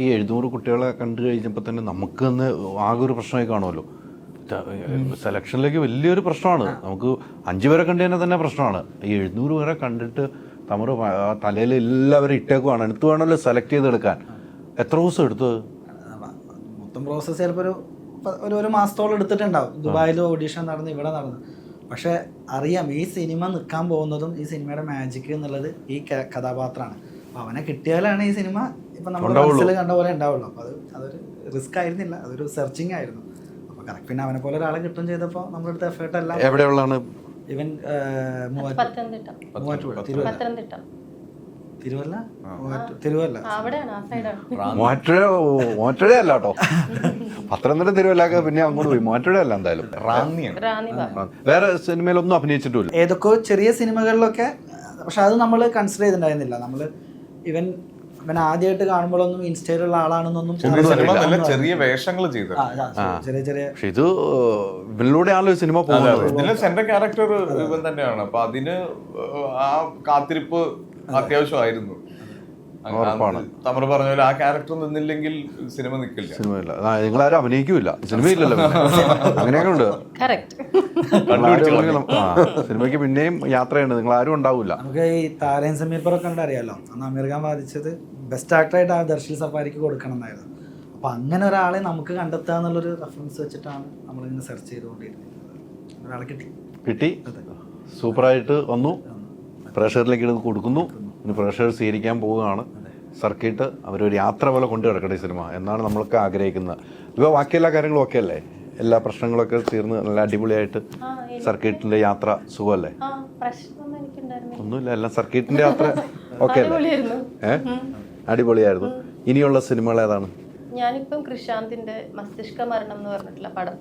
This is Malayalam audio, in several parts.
ഈ എഴുന്നൂറ് കുട്ടികളെ കണ്ടു കഴിഞ്ഞപ്പോൾ തന്നെ നമുക്ക് തന്നെ ആകെ ഒരു പ്രശ്നമായി കാണുമല്ലോ. സെലക്ഷനിലേക്ക് വലിയൊരു പ്രശ്നമാണ്. നമുക്ക് അഞ്ചു പേരെ കണ്ടു തന്നെ പ്രശ്നമാണ്. ഈ എഴുന്നൂറ് പേരെ കണ്ടിട്ട് തമർ തലയിൽ എല്ലാവരും ഇട്ടേക്കുവാണ് എടുത്തു വേണമല്ലോ സെലക്ട് ചെയ്തെടുക്കാൻ. എത്ര ദിവസം എടുത്തത് മൊത്തം പ്രോസസ്സ് ചിലപ്പോൾ ഒരു ഒരു ഒരു മാസത്തോളം എടുത്തിട്ടുണ്ടാവും. ദുബായിൽ ഓഡീഷൻ നടന്ന് ഇവിടെ നടന്ന്. പക്ഷേ അറിയാം ഈ സിനിമ നിൽക്കാൻ പോകുന്നതും ഈ സിനിമയുടെ മാജിക് എന്നുള്ളത് ഈ കഥാപാത്രമാണ്. അവനെ കിട്ടിയാലാണ് ഈ സിനിമ ഇപ്പം നമ്മൾ മനസ്സിൽ കണ്ട പോലെ ഉണ്ടാവുള്ളൂ. അപ്പോൾ അത് അതൊരു റിസ്ക് ആയിരുന്നില്ല. അതൊരു സെർച്ചിങ് ആയിരുന്നു. അപ്പോൾ കറക്റ്റ് പിന്നെ അവനെ പോലെ ഒരാളെ കിട്ടും ചെയ്തപ്പോൾ നമ്മുടെ അടുത്ത് എഫേർട്ട് എല്ലാം എവിടെയുള്ളതാണ്? ഇവൻ മൂവാറ്റൂർ. തിരുവല്ല? തിരുവല്ല? തിരുവല്ല? ആ, അവിടെയാണ് ആ സൈഡാണ് മൂവാറ്റുഴ മൂവാറ്റുഴ അല്ല കേട്ടോ. പത്തനംതിട്ട തിരുവല്ലാക്ക പിന്നെ അങ്ങോട്ട് പോയി. മൂവാറ്റുഴ അല്ല എന്തായാലും. റാന്നിയാണ്. വേറെ സിനിമയിലൊന്നും അഭിനയിച്ചിട്ടില്ല ഏതൊക്കെ ചെറിയ സിനിമകളിലൊക്കെ പക്ഷെ അത് നമ്മൾ കൺസിഡർ ചെയ്തിട്ടുണ്ടായിരുന്നില്ല. നമ്മൾ ഇവൻ ഇവൻ ആദ്യമായിട്ട് കാണുമ്പോഴൊന്നും ഇൻസ്റ്റയിലുള്ള ആളാണെന്നൊന്നും ചെറിയ വേഷങ്ങൾ ആ, ചെറിയ ചെറിയ. പക്ഷെ ഇത് സിനിമ പോകുന്നത്. ഇതിലെ സെന്റർ ക്യാരക്ടർ ഇവൻ തന്നെയാണ്. അപ്പൊ അതിന് ആ കാത്തിരിപ്പ് അത്യാവശ്യമായിരുന്നു. ഉറപ്പാണ്. തമർ പറഞ്ഞ പോലെ ആ ക്യാരക്ടർ നിന്നില്ലെങ്കിൽ സിനിമ നിൽക്കില്ല സിനിമയില്ല. നിങ്ങളാരും അഭിനയിക്കൂല. സിനിമയില്ലല്ലോ. അങ്ങനെയൊക്കെ ഉണ്ട്. സിനിമയ്ക്ക് പിന്നെയും യാത്രയുണ്ട്. നിങ്ങൾ ആരും ഉണ്ടാവില്ല നമുക്ക് ഈ താരൻ സമീർപ്പറൊക്കെ കണ്ട് അറിയാലോ? അന്ന് അമീർ ഖാൻ ബാധിച്ചത് ബെസ്റ്റ് ആക്ടറായിട്ട് ആ ദർശി സഫാരിക്ക് കൊടുക്കണം എന്നായിരുന്നു. അപ്പൊ അങ്ങനെ ഒരാളെ നമുക്ക് കണ്ടെത്തുക എന്നുള്ളൊരു റെഫറൻസ് വെച്ചിട്ടാണ് നമ്മളിങ്ങനെ സെർച്ച് ചെയ്തുകൊണ്ടിരുന്നത്. ഒരാളെ കിട്ടി. കിട്ടി. സൂപ്പറായിട്ട് വന്നു. പ്രേക്ഷകരിലേക്ക് ഇത് കൊടുക്കുന്നു. ഇനി പ്രേക്ഷകർ സ്വീകരിക്കാൻ പോവുകയാണ്. സർക്കിട്ട് അവരൊരു യാത്ര പോലെ കൊണ്ടു കിടക്കട്ടെ ഈ സിനിമ. എന്നാണ് നമ്മളൊക്കെ ആഗ്രഹിക്കുന്നത്. ഇപ്പോൾ ബാക്കി എല്ലാ കാര്യങ്ങളും ഒക്കെ അല്ലേ? എല്ലാ പ്രശ്നങ്ങളൊക്കെ തീർന്ന് നല്ല അടിപൊളിയായിട്ട് സർക്കിട്ടിന്റെ യാത്ര സുഖമല്ലേ? ഒന്നുമില്ല എല്ലാം സർക്കിട്ടിന്റെ യാത്ര ഓക്കെ അല്ലേ? ഏ? അടിപൊളിയായിരുന്നു. ഇനിയുള്ള സിനിമകൾ ഏതാണ്? ഞാനിപ്പം കൃഷാന്തിന്റെ മസ്തിഷ്ക മരണം എന്ന് പറഞ്ഞിട്ടുള്ള പടം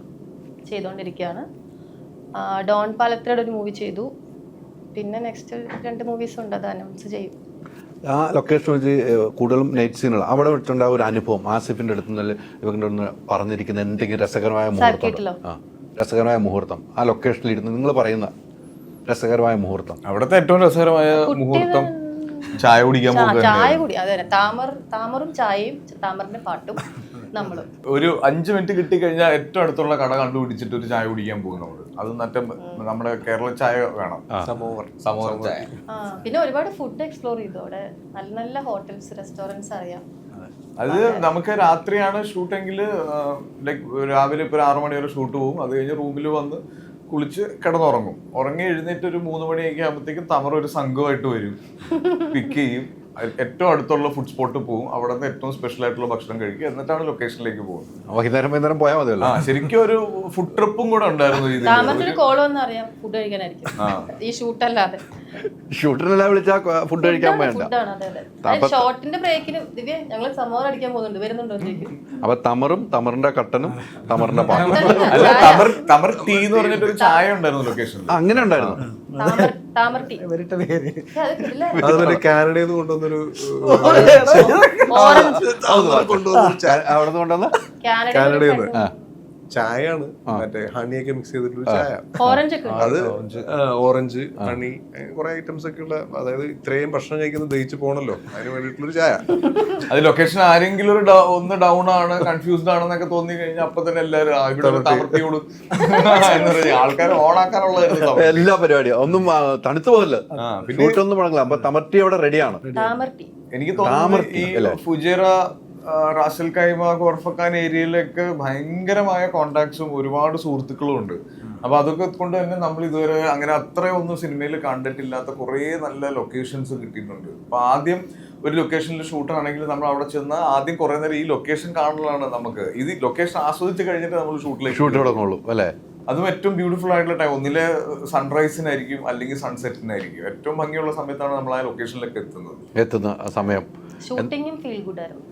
ചെയ്തുകൊണ്ടിരിക്കുകയാണ് ഡോൺ പാലത്രയുടെ ഒരു മൂവി ചെയ്തു. പിന്നെ നെക്സ്റ്റ് രണ്ട് മൂവീസ് ഉണ്ട് അത് അനൗൺസ് ചെയ്യും. ആ ലൊക്കേഷൻ വെച്ച് കൂടുതലും നൈറ്റ് സീനുകൾ അവിടെ വെച്ചുണ്ടായ ഒരു അനുഭവം. ആസിഫിന്റെ അടുത്ത് നിന്ന് ഇവരുടെ ഒന്ന് പറഞ്ഞിരിക്കുന്ന എന്തെങ്കിലും രസകരമായ മുഹൂർത്തം? രസകരമായ മുഹൂർത്തം. ആ ലൊക്കേഷനിൽ ഇരുന്ന് നിങ്ങൾ പറയുന്ന രസകരമായ മുഹൂർത്തം. അവിടുത്തെ ഏറ്റവും രസകരമായ മുഹൂർത്തം? ചായ കുടിക്കാൻ ചായ കുടി. അതെ താമർ താമറും ചായയും താമറിന്റെ പാട്ടും. നമ്മളും. ഒരു അഞ്ച് മിനിറ്റ് കിട്ടി കഴിഞ്ഞാൽ ഏറ്റവും അടുത്തുള്ള കട കണ്ടുപിടിച്ചിട്ട് ഒരു ചായ കുടിക്കാൻ പോകും അത് മറ്റേ നമ്മുടെ കേരള ചായ വേണം. സമോവർ സമോവർ ചായ. ആ പിന്നെ ഒരുപാട് ഫുഡ് എക്സ്പ്ലോർ ചെയ്തു. അവിടെ നല്ല നല്ല ഹോട്ടൽസ് റെസ്റ്റോറന്റ്സ് അറിയാം. അത്. നമുക്ക് രാത്രിയാണ് ഷൂട്ടെങ്കിൽ ലൈക്ക് രാവിലെ ഇപ്പോൾ ഒരു ആറു മണി വരെ ഷൂട്ട് പോകും. അത് കഴിഞ്ഞ് റൂമിൽ വന്ന് കുളിച്ച് കിടന്നുറങ്ങും. ഉറങ്ങി എഴുന്നേറ്റ് ഒരു മൂന്ന് മണിയൊക്കെ ആകുമ്പോഴത്തേക്കും തമർ ഒരു സംഘമായിട്ട് വരും. പിക്ക് ചെയ്യും. ഏറ്റവും അടുത്തുള്ള ഫുഡ് സ്പോട്ട് പോകും അവിടെ നിന്ന് ഏറ്റവും സ്പെഷ്യൽ ആയിട്ടുള്ള ഭക്ഷണം കഴിക്കുക. എന്നിട്ടാണ് ലൊക്കേഷനിലേക്ക് പോകുന്നത്. വൈകുന്നേരം വൈകുന്നേരം പോയാൽ മതിയല്ലോ. ആ ശരിക്കും ഒരു ഫുഡ് ട്രിപ്പും കൂടെ ഉണ്ടായിരുന്നു. ഈ ഷൂട്ടല്ലാതെ ഷൂട്ടിനെല്ലാം വിളിച്ചാൽ ഫുഡ് കഴിക്കാൻ വേണ്ട. ഫുഡാണ്. അതെ അതെ. ഷോർട്ടിന്റെ ബ്രേക്കിന് ദിവ്യ ഞങ്ങൾ സമോർ അടിക്കാൻ പോകുന്നുണ്ട്. വരുന്നുണ്ടോ ഒറ്റയ്ക്ക്? അപ്പൊ തമറും തമറിന്റെ കട്ടനും തമറിന്റെ പാട്ടും അല്ല തമർ തമർ ടീ എന്ന് പറഞ്ഞിട്ട് ഒരു ചായ ഉണ്ടായിരുന്നു അങ്ങനെ ഉണ്ടായിരുന്നു. കാനഡയിൽ നിന്ന് കൊണ്ടുവന്നൊരു അവിടെ നിന്ന് കൊണ്ടുവന്ന കാനഡ കാനഡയിൽ നിന്ന് ചായയാണ്. മറ്റേ ഹണിയൊക്കെ മിക്സ് ചെയ്തിട്ടുള്ള ചായ. അത് ഓറഞ്ച്. ഹണി കുറെ ഐറ്റംസ് ഒക്കെ ഉള്ള അതായത് ഇത്രയും ഭക്ഷണം കഴിക്കുന്നത് ദഹിച്ചു പോണല്ലോ. അതിന് വേണ്ടിയിട്ടുള്ളൊരു ചായ. അത് ലൊക്കേഷൻ ആരെങ്കിലും ഒരു ഒന്ന് ഡൗൺ ആണ് കൺഫ്യൂസ്ഡ് ആണെന്നൊക്കെ തോന്നി കഴിഞ്ഞാൽ അപ്പൊ തന്നെ എല്ലാവരും ആൾക്കാർ തമർ. എല്ലാ പരിപാടിയും. ഒന്നും തണുത്തു പോകല്ല. ഷൂട്ടൊന്നും മുടങ്ങില്ല. അപ്പൊ തമർട്ടി അവിടെ റെഡിയാണ് എനിക്ക് തോന്നുന്നു ഈ ഫുജേറ റാസൽ കൈമ ഗോർഫക്കാൻ ഏരിയയിലൊക്കെ ഭയങ്കരമായ കോണ്ടാക്ട്സും ഒരുപാട് സുഹൃത്തുക്കളും ഉണ്ട്. അപ്പൊ അതൊക്കെ കൊണ്ട് തന്നെ നമ്മൾ ഇതുവരെ അങ്ങനെ അത്രയൊന്നും സിനിമയിൽ കണ്ടിട്ടില്ലാത്ത കുറേ നല്ല ലൊക്കേഷൻസ് കിട്ടിയിട്ടുണ്ട്. അപ്പൊ ആദ്യം ഒരു ലൊക്കേഷനിൽ ഷൂട്ടാണെങ്കിൽ നമ്മൾ അവിടെ ചെന്ന് ആദ്യം കുറെ നേരം ഈ ലൊക്കേഷൻ കാണലാണ് നമുക്ക്. ഇത് ലൊക്കേഷൻ ആസ്വദിച്ച് കഴിഞ്ഞിട്ട് നമ്മൾ ഷൂട്ടിലേക്ക് ഷൂട്ട് തുടങ്ങുള്ളൂ അല്ലേ? അതും ഏറ്റവും ബ്യൂട്ടിഫുൾ ആയിട്ടുള്ള ടൈം ഒന്നിലെ സൺറൈസിനായിരിക്കും അല്ലെങ്കിൽ സൺസെറ്റിനായിരിക്കും ഏറ്റവും ഭംഗിയുള്ള സമയത്താണ് നമ്മൾ ആ ലൊക്കേഷനിലേക്ക് എത്തുന്നത്. എത്തുന്ന സമയം. ഷൂട്ടിങ്ങും ഫീൽ ഗുഡ് ആയിരുന്നു.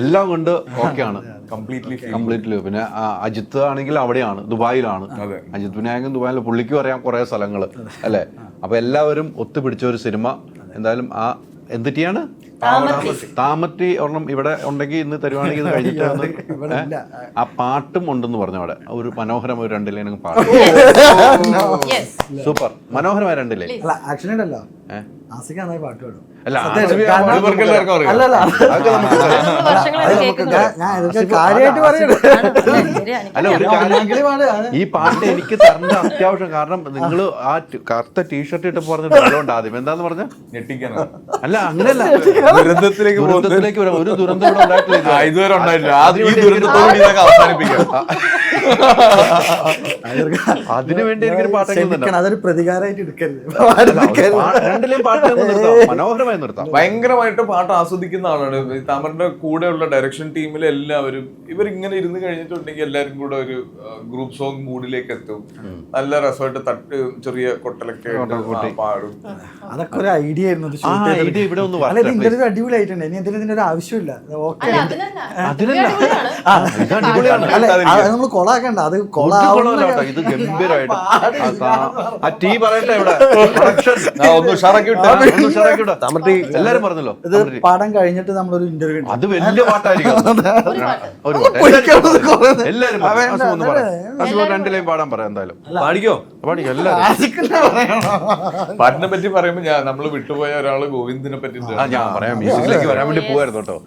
എല്ലാം കൊണ്ട് ഓക്കെയാണ് കംപ്ലീറ്റ്ലി കംപ്ലീറ്റ്ലി പിന്നെ അജിത്ത് ആണെങ്കിൽ അവിടെയാണ് ദുബായിലാണ്. അതെ. അജിത് വിനായകൻ ദുബായിൽ പുള്ളിക്കും അറിയാം കുറേ സ്ഥലങ്ങൾ അല്ലേ? അപ്പൊ എല്ലാവരും ഒത്തുപിടിച്ച ഒരു സിനിമ. എന്തായാലും ആ എന്തിട്ടിയാണ് താമറ്റി ഒരെണ്ണം ഇവിടെ ഉണ്ടെങ്കിൽ ഇന്ന് തരുവാണെങ്കിൽ ഇത് കഴിഞ്ഞിട്ട്. ആ പാട്ടും ഉണ്ടെന്ന് പറഞ്ഞു അവിടെ. ഒരു മനോഹരമായ ഒരു രണ്ടിലേ പാട്ട് യെസ് സൂപ്പർ. മനോഹരമായ രണ്ടിലേ. അല്ല ആക്ഷൻ ഉണ്ടല്ലോ ഈ പാട്ട് എനിക്ക് തരേണ്ട അത്യാവശ്യം കാരണം നിങ്ങൾ ആ കറുത്ത ടീഷർട്ട് ഇട്ട് പറഞ്ഞ ഡയലോണ്ട് ആദ്യം. എന്താന്ന് പറഞ്ഞ? ഞെട്ടിക്കാനാണ്. അല്ല അങ്ങനെയല്ല. ദുരന്തത്തിലേക്ക് ദുരന്തത്തിലേക്ക് വരാം. ഒരു ദുരന്തം ഇവിടെ ഉണ്ടായിട്ടില്ല ആ, ഇതുവരെ. ഉണ്ടായിട്ടില്ല. ആ, ഈ അതിനുവേണ്ടി ഇതൊക്കെ അവസാനിപ്പിക്കാം. അതിനു വേണ്ടി എനിക്കൊരു പാട്ടൊക്കെ അതൊരു പ്രതികാരമായിട്ട് രണ്ടിലെയും പാട്ട് മനോഹരമായി നിർത്താം. ഭയങ്കരമായിട്ട് പാട്ട് ആസ്വദിക്കുന്ന ആളാണ്. താമരന്റെ കൂടെ കൂടെയുള്ള ഡയറക്ഷൻ ടീമിലെ എല്ലാവരും ഇവർ ഇങ്ങനെ ഇരുന്ന് കഴിഞ്ഞിട്ടുണ്ടെങ്കിൽ എല്ലാവരും കൂടെ ഒരു ഗ്രൂപ്പ് സോങ് മൂഡിലേക്ക് എത്തും. നല്ല രസമായിട്ട് തട്ട് ചെറിയ കൊട്ടലൊക്കെ പാടും. അതൊക്കെ ഒരു ഐഡിയ ആയിരുന്നു. ഇവിടെ ഒന്ന് ഇന്റർവ്യൂ അടിപൊളിയായിട്ടുണ്ട്. ഇനി എന്തിനും ഇതിന്റെ ഒരു ആവശ്യമില്ല ഓക്കെ. അതിനല്ല. അതിനല്ല. അടിപൊളിയാണ്. ആ, ഇത് അടിപൊളിയാണ്. അല്ല അത് നമ്മൾ കൊളാക്കണ്ട. അത് കുളമല്ല ഇത് ഗംഭീരമായിട്ട് ആ, ആ ടീ പറയട്ടെ ഇവിടെ. Production. ആ, ഒന്ന് ഉഷാറാക്കി വിട്ടാ. ആ, ഒന്ന് ഉഷാറാക്കി വിടാം. എല്ലാരും പറഞ്ഞല്ലോ ഇത് പാടം കഴിഞ്ഞിട്ട് നമ്മളൊരു ഇന്റർവ്യൂ അത് വലിയ പാട്ടായിരിക്കും. ഒരു പാട്ട്. ഒരു പാട്ട്. എല്ലാരും പറയും. അസു ഒന്ന് പറ. അസു രണ്ടിലേയും പാടാൻ പറയാം എന്തായാലും. പാടിക്കോ? പാടിക്കോ എല്ലാരും. പാട്ടിനെ പറ്റി പറയുമ്പോ ഞാൻ നമ്മൾ വിട്ടുപോയ ഒരാൾ ഗോവിന്ദിനെ പറ്റി ആ ഞാൻ പറയാം. മ്യൂസിക്കിലേക്ക് വരാൻ വേണ്ടി പോകായിരുന്നു കേട്ടോ.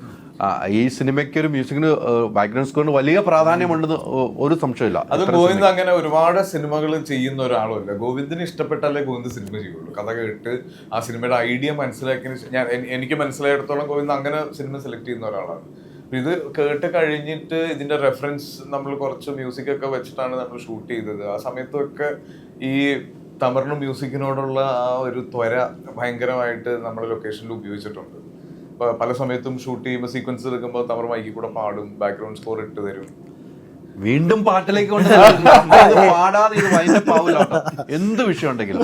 ഈ സിനിമയ്ക്ക് ഒരു മ്യൂസിക്കിന് ബാക്ക്ഗ്രൗണ്ട് സ്കോറിന് വലിയ പ്രാധാന്യമുണ്ടെന്ന് ഒരു സംശയമില്ല അത് ഗോവിന്ദ് അങ്ങനെ ഒരുപാട് സിനിമകൾ ചെയ്യുന്ന ഒരാളുമല്ല. ഗോവിന്ദിന് ഇഷ്ടപ്പെട്ടാലേ ഗോവിന്ദ് സിനിമ ചെയ്യുള്ളൂ. കഥ കേട്ട് ആ സിനിമയുടെ ഐഡിയ മനസ്സിലാക്കിയതിന് ഞാൻ എനിക്ക് മനസ്സിലായിടത്തോളം ഗോവിന്ദ് അങ്ങനെ സിനിമ സെലക്ട് ചെയ്യുന്ന ഒരാളാണ്. ഇത് കേട്ട് കഴിഞ്ഞിട്ട് ഇതിന്റെ റെഫറൻസ് നമ്മൾ കുറച്ച് മ്യൂസിക് ഒക്കെ വെച്ചിട്ടാണ് നമ്മൾ ഷൂട്ട് ചെയ്തത്. ആ സമയത്തൊക്കെ ഈ തമറിന് മ്യൂസിക്കിനോടുള്ള ആ ഒരു ത്വര ഭയങ്കരമായിട്ട് നമ്മുടെ ലൊക്കേഷനിൽ ഉപയോഗിച്ചിട്ടുണ്ട്. പല സമയത്തും ഷൂട്ട് ചെയ്യുമ്പോൾ സീക്വൻസ് എടുക്കുമ്പോൾ തമർ മൈക്കിൽ കൂടെ പാടും ബാക്ക്ഗ്രൗണ്ട് സ്കോർ ഇട്ട് തരും. വീണ്ടും പാട്ടിലേക്ക് കൊണ്ട് പാടാതെ ഇത് വൈൻഡപ്പ് ആവില്ല എന്ത് വിഷയം ഉണ്ടെങ്കിലും.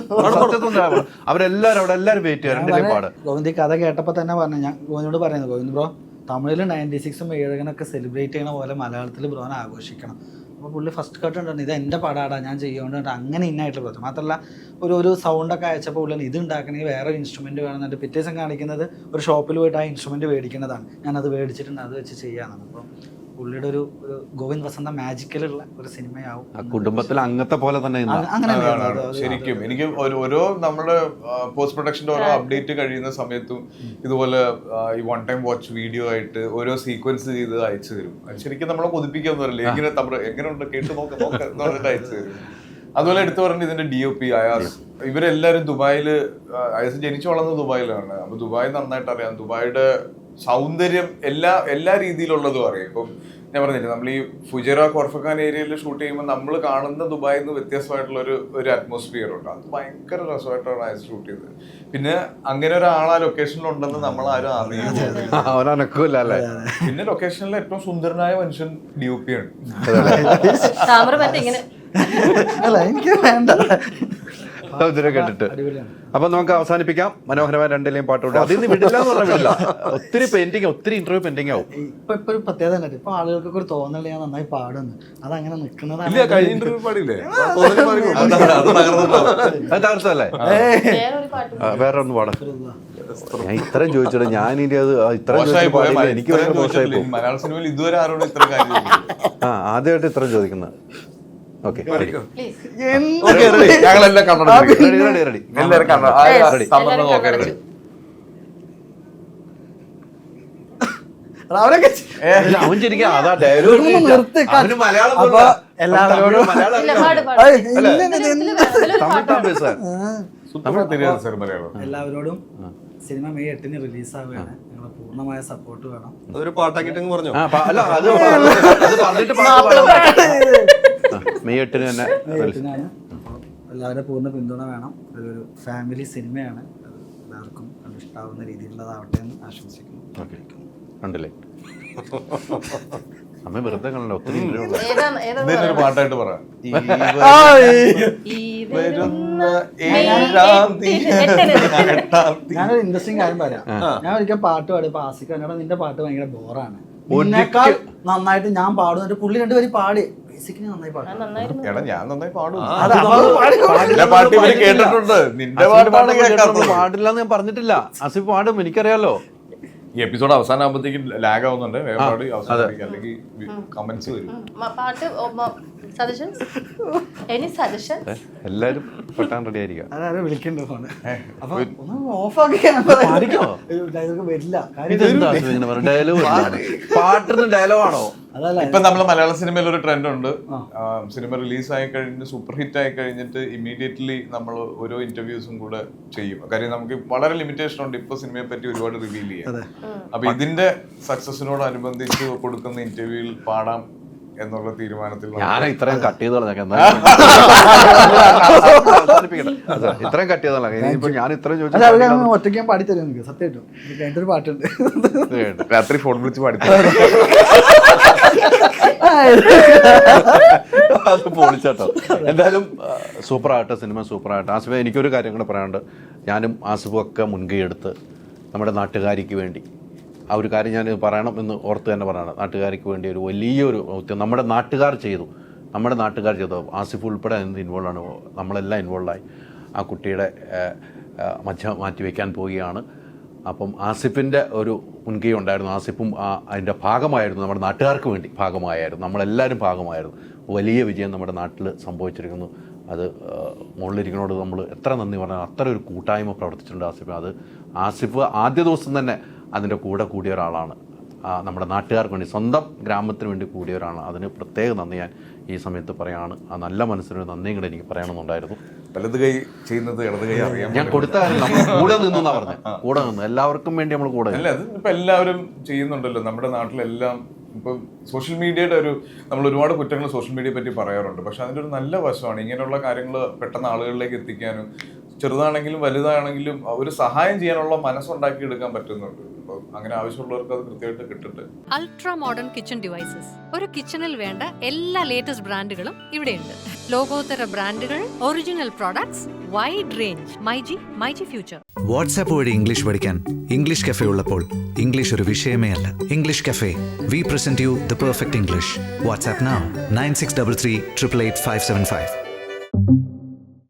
അവരെല്ലാരും അവിടെ എല്ലാരും വെയിറ്റ് ചെയ്യാറുണ്ട് പാട്. ഗോവിന്ദി കഥ കേട്ടപ്പോൾ തന്നെ പറഞ്ഞു ഞാൻ ഗോവിന്ദോട് പറയുന്നത് ഗോവിന്ദ് ബ്രോ തമിഴിൽ നയന്റി സിക്സും ഏഴകനൊക്കെ സെലിബ്രേറ്റ് ചെയ്യണ പോലെ മലയാളത്തിൽ ബ്രോനെ ആഘോഷിക്കണം. അപ്പോൾ പുള്ളി ഫസ്റ്റ് കട്ട് ഉണ്ടായിരുന്നു ഇത് എന്റെ പടാടാ ഞാൻ ചെയ്യുകൊണ്ട് അങ്ങനെ ഇന്നായിട്ട് പറഞ്ഞു മാത്രമല്ല ഒരു ഒരു സൗണ്ടൊക്കെ അയച്ചപ്പോൾ പുള്ളി ഇത് ഉണ്ടാക്കണമെങ്കിൽ വേറെ ഇൻസ്ട്രുമെന്റ് വേണം എന്നിട്ട് പിറ്റേ ദിവസം കാണിക്കുന്നത് ഒരു ഷോപ്പിൽ പോയിട്ട് ആ ഇൻസ്ട്രുമെന്റ് മേടിക്കുന്നതാണ്. ഞാനത് മേടിച്ചിട്ടുണ്ട് അത് വെച്ച് ചെയ്യാനാണ് അപ്പം പുള്ളിയുടെ ഒരു ഒരു ഗോവിന്ദ് വസന്ത മാജിക്കലുള്ള ഒരു സിനിമയാവും. ആ കുടുംബത്തിൽ അംഗത്തെ പോലെ തന്നെ ഇന്ന്. അങ്ങ- അങ്ങനെ അതാണ്, അതാണ്. അത്. അത് ശരിക്കും. എനിക്ക് ഒരു ഓരോ നമ്മുടെ പോസ്റ്റ് പ്രൊഡക്ഷന്റെ ഓരോ അപ്ഡേറ്റ് കഴിയുന്ന സമയത്തും ഇതുപോലെ ആ, ഈ വൺ ടൈം വാച്ച് വീഡിയോ ആയിട്ട് ഓരോ സീക്വൻസ് ചെയ്ത് അയച്ചു തരും. അത് ശരിക്കും നമ്മളെ കൊതിപ്പിക്കാന്ന് പറയില്ല എങ്ങനെ നമ്മുടെ എങ്ങനെയുണ്ട്? കേട്ട് നോക്ക നോക്ക എന്ന് പറഞ്ഞിട്ട് അയച്ചു തരും. അതുപോലെ എടുത്തു പറഞ്ഞ ഇതിന്റെ ഡി ഒ പി അയാസ് ഇവരെല്ലാരും ദുബായിൽ ആ, അയാസ് ജനിച്ചു വളർന്നത് ദുബായിലാണ്. അപ്പൊ ദുബായ് നന്നായിട്ട് അറിയാം. ദുബായിയുടെ സൗന്ദര്യം എല്ലാ എല്ലാ രീതിയിലുള്ളതും അറിയാം. ഇപ്പം ഞാൻ പറഞ്ഞില്ലേ നമ്മൾ ഈ ഫുജറ കോർഫഖാൻ ഏരിയയിൽ ഷൂട്ട് ചെയ്യുമ്പോൾ നമ്മൾ കാണുന്ന ദുബായിൽ നിന്ന് വ്യത്യസ്തമായിട്ടുള്ള ഒരു ഒരു അറ്റ്മോസ്ഫിയർ ഉണ്ട്. അത് ഭയങ്കര രസമായിട്ടാണ് അയച്ച് ഷൂട്ട് ചെയ്തത്. പിന്നെ അങ്ങനെ ഒരാൾ ആ ലൊക്കേഷനിൽ ഉണ്ടെന്ന് നമ്മൾ ആരും അറിയില്ല പിന്നെ ലൊക്കേഷനിലെ ഏറ്റവും സുന്ദരനായ മനുഷ്യൻ ഡി പി ആണ്. ഇങ്ങനെ അല്ല എനിക്ക് വേണ്ട. ഇതിനെ കേട്ടിട്ട്. അപ്പൊ നമുക്ക് അവസാനിപ്പിക്കാം. മനോഹരമായ രണ്ടിലെയും പാട്ടുകൂടെ അതിൽ നിന്ന് വിടില്ല എന്ന് പറഞ്ഞാൽ വിടില്ല. ഒത്തിരി പെയിന്റിങ് ഒത്തിരി ഇന്റർവ്യൂ പെൻഡിങ് ആവും. ഇപ്പൊ ഇപ്പൊ ഒരു പ്രത്യേകത ഉണ്ട് ഇപ്പൊ ആളുകൾക്കൊക്കെ ഒരു തോന്നല ഞാൻ നന്നായി പാടുന്നു. കഴിഞ്ഞ ഇന്റർവ്യൂ പാടില്ലേ. അത് തകർത്തല്ലേ വേറൊരു പാട്ട് ആ, വേറെ ഒന്ന് പാടാം ഞാൻ ഇത്രയും ചോദിച്ചിട്ട് ഞാൻ ഇനി അത് ഇത്രയും പാടില്ല. എനിക്ക് ഭയങ്കര മോശമായി പോകും മലയാള സിനിമയിൽ ഇതുവരെ ആരോടും ഇത്ര കാര്യം ആ ആദ്യമായിട്ട് ഇത്രയും ചോദിക്കുന്നത്. റെഡി റെഡി റെഡി റെഡി അവരൊക്കെ അവൻ എല്ലാവരോടും എല്ലാവരോടും സിനിമ മെയ് എട്ടിന് റിലീസ് ആവുകയാണ് ഞങ്ങളെ പൂർണമായ സപ്പോർട്ട് വേണം. ഒരു പാട്ടാക്കിട്ടെങ്കിൽ പറഞ്ഞു? അല്ല അത് പറഞ്ഞിട്ട് മെയ് എട്ടിന് തന്നെ എല്ലാവരും എല്ലാവരുടെ പൂർണ പിന്തുണ വേണം. അതൊരു ഫാമിലി സിനിമയാണ് അത് എല്ലാവർക്കും അത് ഇഷ്ടാവുന്ന രീതിയിലുള്ളതാവട്ടെ എന്ന് ആശംസിക്കുന്നു. ഓക്കെ. കണ്ടില്ലേ? അമ്മ വെറുതെ ഒത്തിരി പാട്ടായിട്ട് പറയാം. ഞാനൊരു ഇൻട്രസ്റ്റിംഗ് കാര്യം പറയാം. ഞാൻ ഒരിക്കൽ പാട്ട് പാടി പാസിക്ക് എന്നോട് നിന്റെ പാട്ട് ഭയങ്കര ബോറാണ് നിന്നേക്കാൾ നന്നായിട്ട് ഞാൻ പുള്ളി രണ്ടുപേരും പാടി ബേസിക്കിന് നന്നായി പാടും നന്നായിരുന്നു എടാ ഞാൻ നന്നായി പാടും അത് അവൾ പാടി എന്റെ പാട്ട് ഇവർ കേട്ടിട്ടുണ്ട് നിന്റെ പാട്ടാണ് കേൾക്കാത്തത് പാടില്ല എന്ന് ഞാൻ പറഞ്ഞിട്ടില്ല അസിഫ് പാടും എനിക്കറിയാലോ ഈ എപ്പിസോഡ് അവസാനമാകുമ്പോഴത്തേക്കും ലാഗ് ആവുന്നുണ്ട് പാടി അല്ലെങ്കിൽ കമന്റ്സ് വരും പാട്ട് സജഷൻസ് എനി സജഷൻ എല്ലാവരും പെട്ടാൻ റെഡി ആയിരിക്കും. വിളിക്കണ്ട ഫോണ് അപ്പൊ ഡയലോഗ് വരില്ല. ഡയലോഗ് പാട്ടിന് ഡയലോഗാണോ അതല്ല ഇപ്പൊ നമ്മൾ മലയാള സിനിമയിൽ ഒരു ട്രെൻഡ് ഉണ്ട്. സിനിമ റിലീസ് ആയി കഴിഞ്ഞ് സൂപ്പർ ഹിറ്റ് ആയി കഴിഞ്ഞിട്ട് ഇമ്മീഡിയറ്റ്ലി നമ്മൾ ഓരോ ഇന്റർവ്യൂസും കൂടെ ചെയ്യും. കാര്യം നമുക്ക് വളരെ ലിമിറ്റേഷൻ ഉണ്ട്. ഇപ്പൊ സിനിമയെ പറ്റി ഒരുപാട് റിവീൽ ചെയ്യാം അപ്പൊ ഇതിന്റെ സക്സസിനോടനുബന്ധിച്ച് കൊടുക്കുന്ന ഇന്റർവ്യൂവിൽ പാടാം എന്നുള്ള തീരുമാനത്തിൽ ഞാൻ ഇത്രയും കട്ട് ചെയ്ത് ഇത്രയും കട്ട് ചെയ്ത് കളഞ്ഞേക്കാം ഇനിയിപ്പോ ഞാൻ ഇത്രയും ചോദിച്ചു ഒറ്റയ്ക്ക് ഞാൻ പാടിത്തരും നിങ്ങൾക്ക് സത്യമായിട്ടും. അതിന്റെ ഒരു പാട്ടുണ്ട്. രാത്രി ഫോൺ വിളിച്ച് പാടി അത് പൊളിച്ചാട്ടോ. എന്തായാലും സൂപ്പർ ആകട്ടെ സിനിമ സൂപ്പർ ആകട്ടെ ആസിഫ് എനിക്കൊരു കാര്യം കൂടെ പറയാനുണ്ട്. ഞാനും ആസിഫും ഒക്കെ മുൻകൈ എടുത്ത് നമ്മുടെ നാട്ടുകാരിക്ക് വേണ്ടി ആ ഒരു കാര്യം ഞാൻ പറയണം എന്ന് ഓർത്ത് തന്നെ പറയണം. നാട്ടുകാർക്ക് വേണ്ടി ഒരു വലിയൊരു നമ്മുടെ നാട്ടുകാർ ചെയ്തു. നമ്മുടെ നാട്ടുകാർ ചെയ്തു. ആസിഫ് ഉൾപ്പെടെ എന്ത് ഇൻവോൾവ് ആണ്? നമ്മളെല്ലാം ഇൻവോൾവായി ആ കുട്ടിയുടെ മച്ച ഏഹ്, മജ്ജ മാറ്റി വയ്ക്കാൻ പോവുകയാണ്. അപ്പം ആസിഫിന്റെ ഒരു മുൻകൈ ഉണ്ടായിരുന്നു. ആസിഫും അതിന്റെ ഭാഗമായിരുന്നു നമ്മുടെ നാട്ടുകാർക്ക് വേണ്ടി ഭാഗമായിരുന്നു നമ്മളെല്ലാവരും ഭാഗമായിരുന്നു. വലിയ വിജയം നമ്മുടെ നാട്ടിൽ സംഭവിച്ചിരിക്കുന്നു. അത് മുകളിലിരിക്കുന്നതോട് നമ്മൾ എത്ര നന്ദി പറഞ്ഞാൽ അത്ര ഒരു കൂട്ടായ്മ പ്രവർത്തിച്ചിട്ടുണ്ട് ആസിഫ്. അത് ആസിഫ് ആദ്യ ദിവസം തന്നെ അതിന്റെ കൂടെ കൂടിയ ഒരാളാണ്. നമ്മുടെ നാട്ടുകാർക്ക് വേണ്ടി സ്വന്തം ഗ്രാമത്തിന് വേണ്ടി കൂടിയ ഒരാളാണ്. അതിന് പ്രത്യേക നന്ദി ഞാൻ ഈ സമയത്ത് പറയാണ്. ആ നല്ല മനസ്സിനൊരു നന്ദിയും കൂടെ എനിക്ക് പറയണമെന്നുണ്ടായിരുന്നു. വലത് കൈ ചെയ്യുന്നത് ഇടത് കൈ അറിയാം ഞാൻ കൊടുത്ത കൂടെ നിന്നു പറഞ്ഞു. പറഞ്ഞത് കൂടെ നിന്ന്. എല്ലാവർക്കും വേണ്ടി നമ്മൾ കൂടെ അല്ല അത് ഇപ്പം എല്ലാവരും ചെയ്യുന്നുണ്ടല്ലോ. നമ്മുടെ നാട്ടിലെല്ലാം ഇപ്പം സോഷ്യൽ മീഡിയയുടെ ഒരു നമ്മൾ ഒരുപാട് കുറ്റങ്ങൾ സോഷ്യൽ മീഡിയയെ പറ്റി പറയാറുണ്ട്. പക്ഷെ അതിന്റെ ഒരു നല്ല വശമാണ് ഇങ്ങനെയുള്ള കാര്യങ്ങൾ പെട്ടെന്ന് ആളുകളിലേക്ക് എത്തിക്കാനും ചെറുതാണെങ്കിലും വലുതാണെങ്കിലും ഒരു സഹായം ചെയ്യാനുള്ള മനസ്സുണ്ടാക്കി എടുക്കാൻ പറ്റുന്നുണ്ട്. അങ്ങനെ ആവശ്യമുള്ളവർക്ക് അത് കൃത്യമായിട്ട് കിട്ടുന്നുണ്ട് അൾട്രാ മോഡേൺ കിച്ചൺ ഡിവൈസസ് ഒരു കിച്ചണിൽ വേണ്ട എല്ലാ ലേറ്റസ്റ്റ് ബ്രാൻഡുകളും ഇവിടെയുണ്ട്. ലോകോത്തര ബ്രാൻഡുകൾ original products wide range myG myG future WhatsApp വഴി ഇംഗ്ലീഷ് പഠിക്കാൻ ഇംഗ്ലീഷ് കഫേ ഉള്ളപ്പോൾ ഇംഗ്ലീഷ് ഒരു വിഷയമേ അല്ല. English cafe we present you the perfect English WhatsApp nine six double three triple eight five seven five